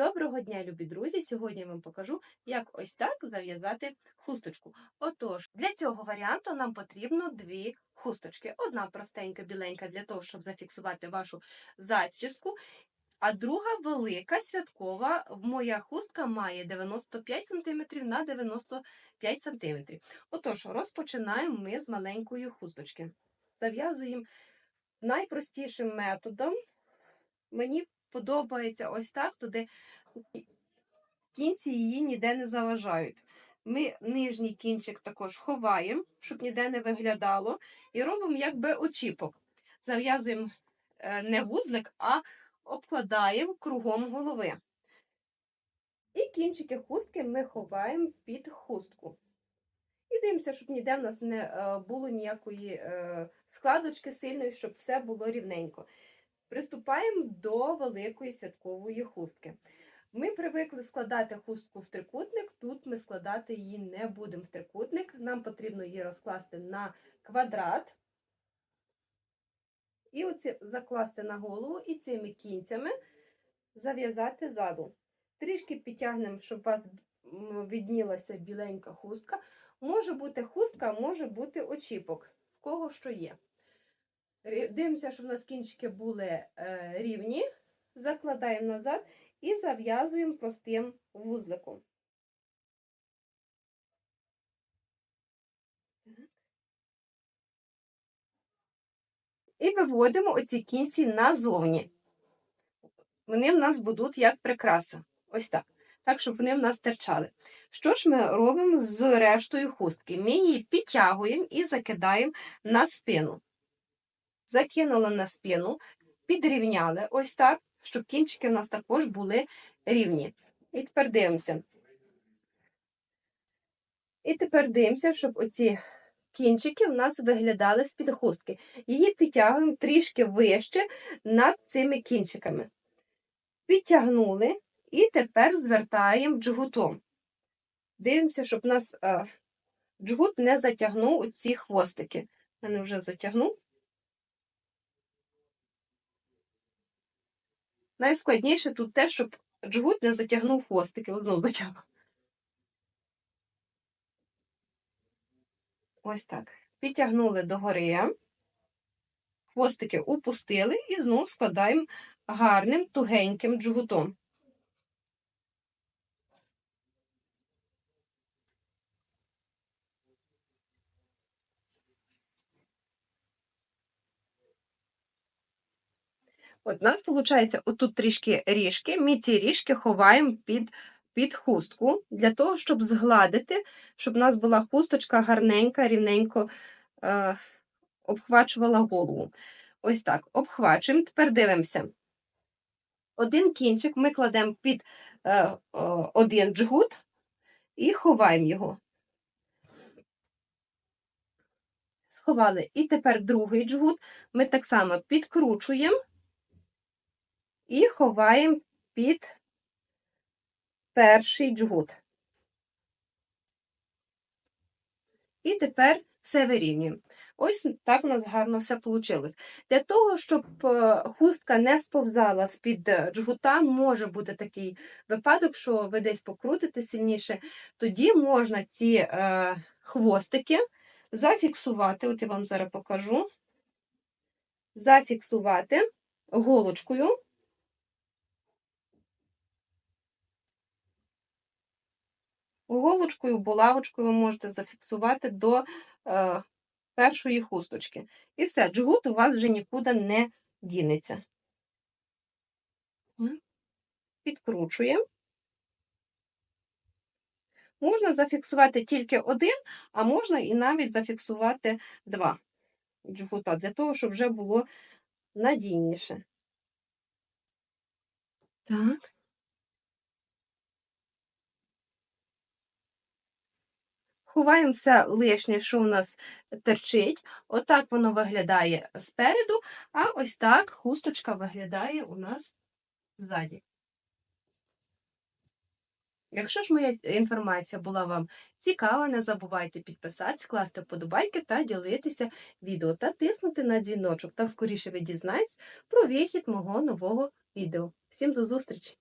Доброго дня, любі друзі! Сьогодні я вам покажу, як ось так зав'язати хусточку. Отож, для цього варіанту нам потрібно дві хусточки. Одна простенька, біленька для того, щоб зафіксувати вашу зачіску, а друга велика, святкова. Моя хустка має 95 см на 95 см. Отож, розпочинаємо ми з маленької хусточки. Зав'язуємо найпростішим методом. Мені подобається ось так, туди кінці її ніде не заважають. Ми нижній кінчик також ховаємо, щоб ніде не виглядало, і робимо якби очіпок. Зав'язуємо е, не вузлик, а обкладаємо кругом голови. І кінчики хустки ми ховаємо під хустку. І дивимося, щоб ніде в нас не е, було ніякої е, складочки сильної, щоб все було рівненько. Приступаємо до великої святкової хустки. Ми привикли складати хустку в трикутник, тут ми складати її не будемо в трикутник. Нам потрібно її розкласти на квадрат. І оці закласти на голову і цими кінцями зав'язати ззаду. Трішки підтягнемо, щоб у вас віднілася біленька хустка. Може бути хустка, може бути очіпок, в кого що є. Дивимося, щоб у нас кінчики були е, рівні, закладаємо назад і зав'язуємо простим вузликом. І виводимо оці кінці назовні. Вони в нас будуть як прикраса. Ось так. Так, щоб вони в нас терчали. Що ж ми робимо з рештою хустки? Ми її підтягуємо і закидаємо на спину закинули на спину, підрівняли ось так, щоб кінчики в нас також були рівні. І тепер дивимося. І тепер дивимося, щоб оці кінчики в нас виглядали з-під хустки. Її підтягуємо трішки вище над цими кінчиками. Підтягнули і тепер звертаємо джгутом. Дивимося, щоб у нас а, джгут не затягнув оці хвостики. Мене вже затягнув. Найскладніше тут те, щоб джгут не затягнув хвостики. Ось знову затягнув. Ось так. Підтягнули догори, хвостики упустили і знову складаємо гарним тугеньким джгутом. От у нас виходить, отут трішки ріжки, ми ці ріжки ховаємо під під хустку, для того, щоб згладити, щоб у нас була хусточка гарненька, рівненько е, обхвачувала голову. Ось так, обхвачуємо, тепер дивимося. Один кінчик ми кладемо під е, один джгут і ховаємо його. Сховали. І тепер другий джгут ми так само підкручуємо і ховаємо під перший джгут. І тепер все вирівнюємо. Ось так у нас гарно все вийшло. Для того, щоб е, хустка не сповзала з-під е, джгута, може бути такий випадок, що ви десь покрутите сильніше, тоді можна ці е, хвостики зафіксувати, от я вам зараз покажу, зафіксувати голочкою. Голочкою, булавочкою ви можете зафіксувати до е, першої хусточки. І все, джгут у вас вже нікуди не дінеться. Підкручуємо. Можна зафіксувати тільки один, а можна і навіть зафіксувати два джгута, для того, щоб вже було надійніше. Так. Ховаємо все лишнє, що у нас терчить. Отак воно виглядає спереду, а ось так хусточка виглядає у нас ззаді. Якщо ж моя інформація була вам цікава, не забувайте підписатися, класти вподобайки та ділитися відео та тиснути на дзвіночок, так скоріше ви дізнаєтесь про вихід мого нового відео. Всім до зустрічі!